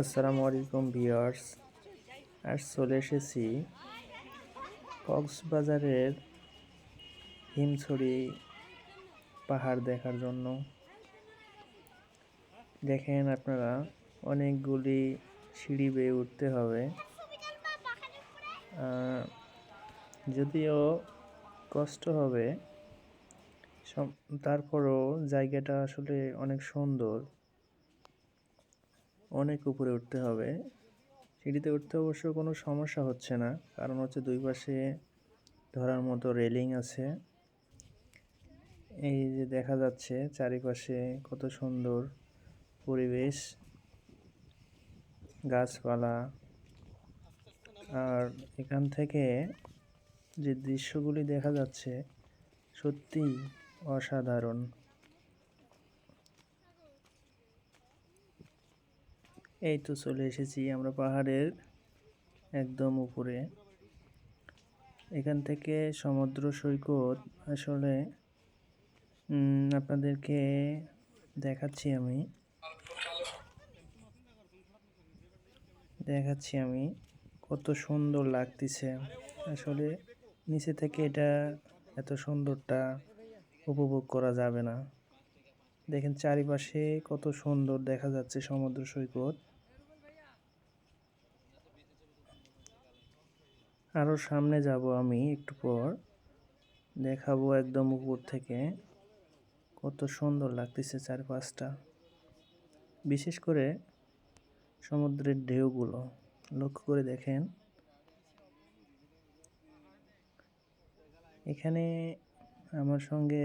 আসসালামু আলাইকুম ভিউয়ার্স আজ চলে এসেছি কক্সবাজারের হিমছড়ি পাহাড় দেখার জন্য। দেখেন আপনারা, অনেকগুলি সিঁড়ি বেয়ে উঠতে হবে। যদিও কষ্ট হবে তারপরও জায়গাটা আসলে অনেক সুন্দর। অনেক উপরে উঠতে হবে। সিঁড়িতে উঠতে অবশ্য কোনো সমস্যা হচ্ছে না, কারণ হচ্ছে দুই পাশে ধরার মতো রেলিং আছে। এই যে দেখা যাচ্ছে চারিপাশে কত সুন্দর পরিবেশ, গাছপালা, আর এখান থেকে যে দৃশ্যগুলি দেখা যাচ্ছে সত্যি অসাধারণ। এই তো চলে এসেছি আমরা পাহাড়ের একদম উপরে। এখান থেকে সমুদ্র সৈকত। আসলে আপনাদেরকে দেখাচ্ছি আমি। দেখাচ্ছি আমি কত সুন্দর লাগতেছে। আসলে নিচে থেকে এটা এত সুন্দরটা উপভোগ করা যাবে না। দেখেন চারিপাশে কত সুন্দর দেখা যাচ্ছে সমুদ্র সৈকত। আরও সামনে যাব আমি একটু পর। দেখাবো একদম উপর থেকে। কত সুন্দর লাগতেছে চারপাশটা। বিশেষ করে সমুদ্রের ঢেউগুলো, লক্ষ্য করে দেখেন। এখানে আমার সঙ্গে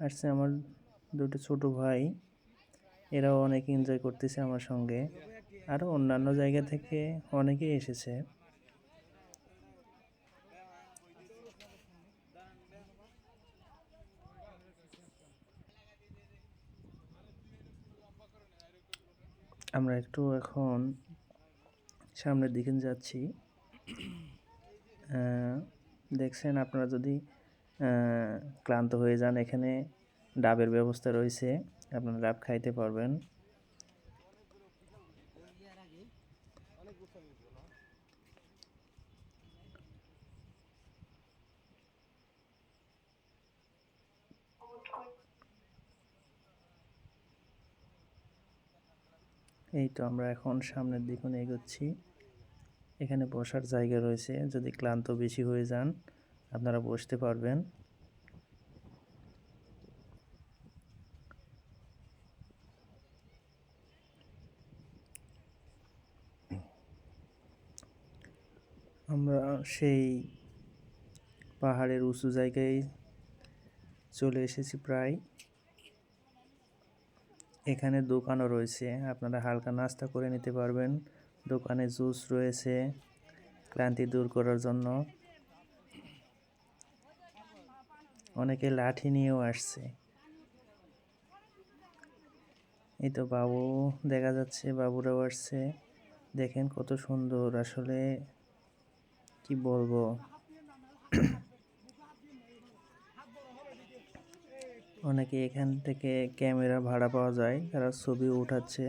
আসছে আমার দুটো ছোট ভাই। এরাও অনেক এনজয় করতেছে আমার সঙ্গে। আরও অন্যান্য জায়গা থেকে অনেকেই এসেছে। আমরা একটু এখন সামনের দিকে যাচ্ছি। দেখছেন আপনারা যদি ক্লান্ত হয়ে যান, এখানে ডাবের ব্যবস্থা রয়েছে, আপনারা ডাব খাইতে পারবেন। এই তো আমরা এখন সামনের দিকে এগোচ্ছি। এখানে বসার জায়গা রয়েছে। যদি ক্লান্ত বেশি হয়ে যান, আপনারা বসতে পারবেন। আমরা সেই পাহাড়ের উঁচু জায়গায় চলে এসেছি প্রায়। এখানে দোকানও রয়েছে। আপনারা হালকা নাস্তা করে নিতে পারবেন। দোকানে জুস রয়েছে, ক্লান্তি দূর করার জন্য। অনেকে লাঠি নিয়েও আসছে। এই তো বাবু, দেখা যাচ্ছে বাবুরাও আসছে। দেখেন কত সুন্দর, আসলে কি বলব? অনেকে এখান থেকে ক্যামেরা ভাড়া পাওয়া যায়, তারা ছবি উঠাচ্ছে।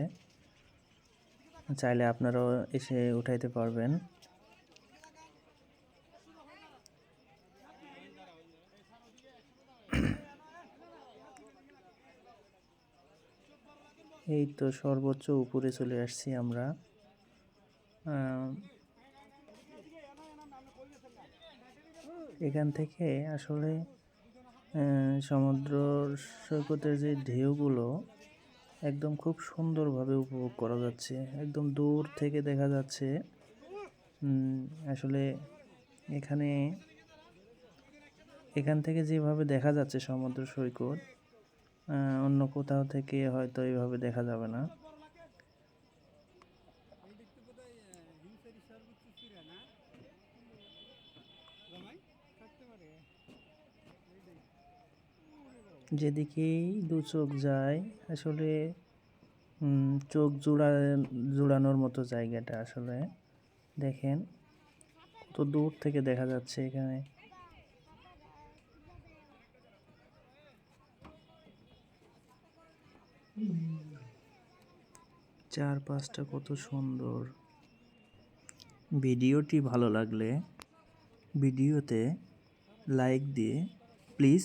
চাইলে আপনারাও এসে উঠাইতে পারবেন। এই তো সর্বোচ্চ উপরে চলে আসছি আমরা। এখান থেকে আসলে সমুদ্র সৈকতের যে ঢেউগুলো একদম খুব সুন্দরভাবে উপভোগ করা যাচ্ছে। একদম দূর থেকে দেখা যাচ্ছে। আসলে এখানে, এখান থেকে যেভাবে দেখা যাচ্ছে সমুদ্র সৈকত অন্য কোথাও থেকে হয়তো এইভাবে দেখা যাবে না। যেদিকেই দু চোখ যায়, আসলে চোখ জোড়া, জোড়ানোর মতো জায়গাটা আসলে। দেখেন কত দূর থেকে দেখা যাচ্ছে এখানে। চারপাশটা কত সুন্দর। ভিডিওটি ভালো লাগলে ভিডিওতে লাইক দিয়ে, প্লিজ